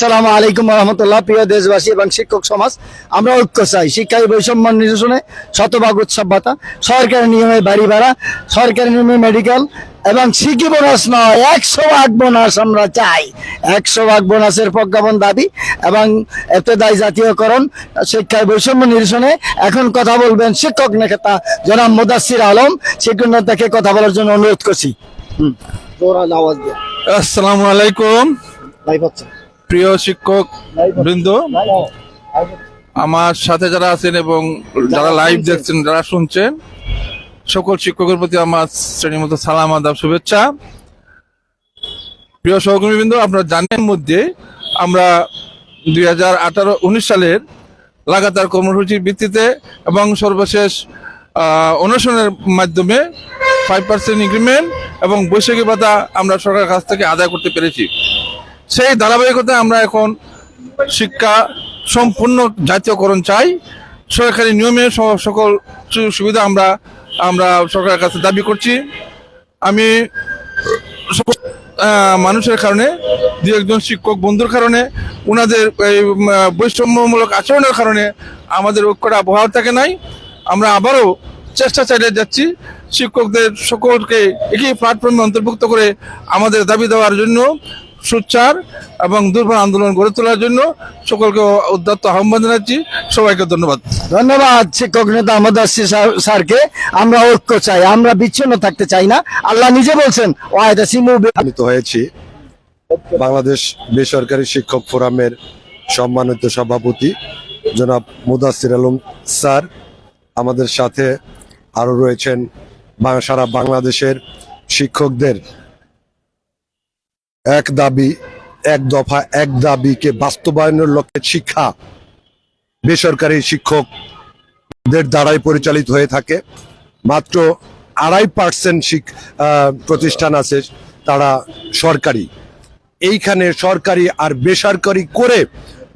আসসালামু আলাইকুম রহমতুল্লাহ প্রিয় দেশবাসী এবং শিক্ষক সমাজ। আমরা ঐক্য চাই শিক্ষায় বৈষম্য নিরসনে শতভাগ উৎসব ভাতা সরকারি নিয়মে বাড়ি ভাড়া সরকারি নিয়মে মেডিকেল এবং শিখি বোনাস নয় একশো ভাগ বোনাস আমরা চাই। একশো ভাগ বোনাসের প্রজ্ঞাপন দাবি এবং এতদায় জাতীয়করণ শিক্ষায় বৈষম্য নিরসনে এখন কথা বলবেন শিক্ষক নেতা জনাব মুদাসির আলম। শিক্ষক নেতাকে কথা বলার জন্য অনুরোধ করছি। আসসালামু আলাইকুম। লাইভ হচ্ছে প্রিয় শিক্ষক বৃন্দ, আমার সাথে যারা আছেন এবং যারা লাইভ দেখছেন, যারা শুনছেন, সকল শিক্ষকের প্রতি আমার শ্রেণির মতো সালাম, আদাব, শুভেচ্ছা। প্রিয় সহকর্মীবৃন্দ, আপনারা জানেন মধ্যে আমরা দুই হাজার আঠারো, উনিশ সালের লাগাতার কর্মসূচির ভিত্তিতে এবং সর্বশেষ অনশনের মাধ্যমে ফাইভ পার্সেন্ট ইনক্রিমেন্ট এবং বৈশাখী ভাতা আমরা সরকারের কাছ থেকে আদায় করতে পেরেছি। সেই ধারাবাহিকতায় আমরা এখন শিক্ষা সম্পূর্ণ জাতীয়করণ চাই। সরকারি নিয়মে সকল সুবিধা আমরা আমরা সরকারের কাছে দাবি করছি। আমি মানুষের কারণে, দু একজন শিক্ষক বন্ধুর কারণে ওনাদের এই বৈষম্যমূলক আচরণের কারণে আমাদের ঐক্যটা আবহাওয়া থাকে নাই। আমরা আবারও চেষ্টা চালিয়ে যাচ্ছি শিক্ষকদের সকলকে একই প্ল্যাটফর্মে অন্তর্ভুক্ত করে আমাদের দাবি দেওয়ার জন্য। সোচ্চার এবং দুর্বল আন্দোলন গড়ে তোলার জন্য সকলকে উদ্যত্ত আহ্বান জানাচ্ছি। সবাইকে ধন্যবাদ। ধন্যবাদ শিক্ষক নেতা আহমদ আসি স্যারকে। আমরা ঐক্য চাই আমরা বিচ্ছিন্ন থাকতে চাই না। আল্লাহ নিজে বলছেন ওয়াহেদা সিমু হয়েছি। বাংলাদেশ বেসরকারি শিক্ষক ফোরামের সম্মানিত সভাপতি জনাব মুদাসির আলম স্যার। আমাদের সাথে আরও রয়েছেন বাং- সারা বাংলাদেশের শিক্ষকদের এক দাবি, এক দফা, এক দাবিকে বাস্তবায়নের লক্ষ্যে শিক্ষা। বেসরকারি শিক্ষকদের দ্বারাই পরিচালিত হয়ে থাকে। মাত্র আড়াই পার্সেন্ট প্রতিষ্ঠান আছে তারা সরকারি। এইখানে সরকারি আর বেসরকারি করে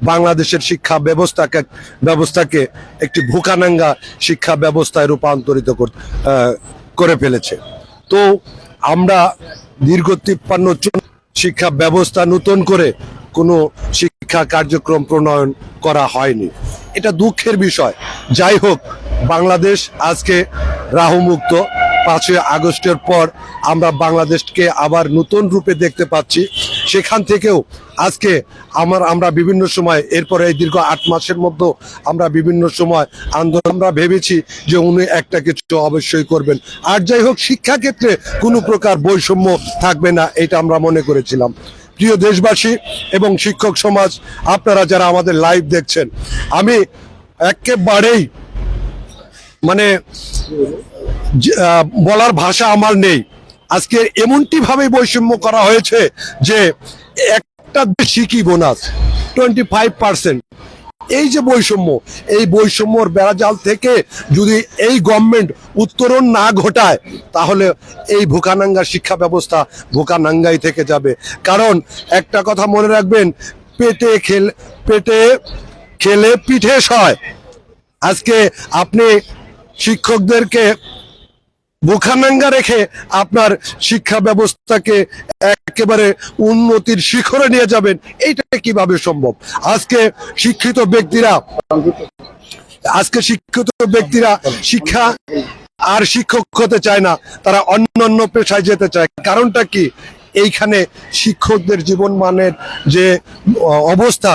বাংলাদেশের শিক্ষা ব্যবস্থাকে ব্যবস্থাকে একটি ভুকানাঙ্গা শিক্ষা ব্যবস্থায় রূপান্তরিত কর- ফেলেছে। তো আমরা দীর্ঘ তিপ্পান্ন শিক্ষা ব্যবস্থা নতুন করে কোনো শিক্ষা কার্যক্রম প্রণয়ন করা হয়নি। এটা দুঃখের বিষয়। যাই হোক, বাংলাদেশ আজকে রাহুমুক্ত। পাঁচই আগস্টের পর আমরা বাংলাদেশকে আবার নতুন রূপে দেখতে পাচ্ছি। সেখান থেকেও আজকে আমার, আমরা বিভিন্ন সময়, এরপরে এই দীর্ঘ আট মাসের মধ্যে আমরা বিভিন্ন সময় আন্দোলন, আমরা ভেবেছি যে উনি একটা কিছু অবশ্যই করবেন। আর যাই হোক শিক্ষা ক্ষেত্রে কোনো প্রকার বৈষম্য থাকবে না, এটা আমরা মনে করেছিলাম। প্রিয় দেশবাসী এবং শিক্ষক সমাজ, আপনারা যারা আমাদের লাইভ দেখছেন, আমি একেবারেই মানে বলার ভাষা আমার নেই। আজকে এমনটি ভাবে বৈষম্য করা হয়েছে যে একটা শিখি বোনাস? টোয়েন্টি ফাইভ পার্সেন্ট এই যে বৈষম্য, এই বৈষম্যর বেড়াজাল থেকে যদি এই গভর্নমেন্ট উত্তরণ না ঘটায়, তাহলে এই ভুকানাঙ্গা শিক্ষা ব্যবস্থা ভুকানাঙ্গাই থেকে যাবে। কারণ একটা কথা মনে রাখবেন, পেটে খেল, পেটে খেলে পিঠে সয় আজকে আপনি শিক্ষকদেরকে বুখানাঙ্গা রেখে আপনার শিক্ষা ব্যবস্থাকে একেবারে উন্নতির শিখরে নিয়ে যাবেন, এইটা কীভাবে সম্ভব? আজকে শিক্ষিত ব্যক্তিরা, আজকে শিক্ষিত ব্যক্তিরা শিক্ষা আর শিক্ষক হতে চায় না, তারা অন্য অন্য পেশায় যেতে চায়। কারণটা কি? এইখানে শিক্ষকদের জীবন মানের যে, অবস্থা